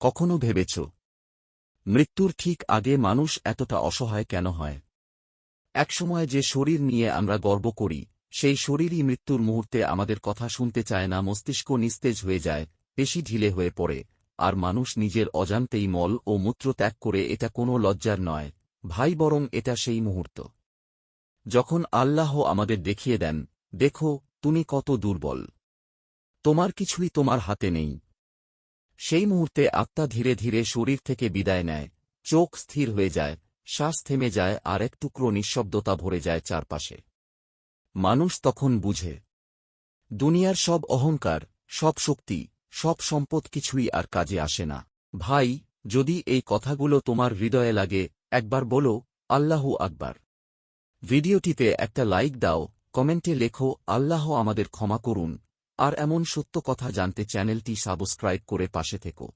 কখনো ভেবেছ? মৃত্যুর ঠিক আগে মানুষ এতটা অসহায় কেন হয়? একসময় যে শরীর নিয়ে আমরা গর্ব করি, সেই শরীরই মৃত্যুর মুহূর্তে আমাদের কথা শুনতে চায় না, মস্তিষ্ক নিস্তেজ হয়ে যায়, পেশি ঢিলে হয়ে পড়ে, আর মানুষ নিজের অজান্তেই মল ও মূত্র ত্যাগ করে এটা কোনো লজ্জার নয়, ভাই বরং এটা সেই মুহূর্ত। যখন আল্লাহ আমাদের দেখিয়ে দেন, দেখো, তুমি কত দুর্বল। তোমার কিছুই তোমার হাতে নেই। সেই মুহূর্তে আত্মা ধীরে ধীরে শরীর থেকে বিদায় নেয়, চোখ স্থির হয়ে যায়, শ্বাস থেমে যায় আর এক টুকরো নিঃশব্দতা ভরে যায় চারপাশে। মানুষ তখন বুঝে, দুনিয়ার সব অহংকার, সব শক্তি, সব সম্পদ কিছুই আর কাজে আসে না। ভাই, যদি এই কথাগুলো তোমার হৃদয়ে লাগে, একবার বলো, আল্লাহু আকবার। ভিডিওটিতে একটা লাইক দাও, কমেন্টে লেখো, আল্লাহ আমাদের ক্ষমা করুন। আর এমন সত্য কথা জানতে চ্যানেলটি সাবস্ক্রাইব করে পাশে থেকো।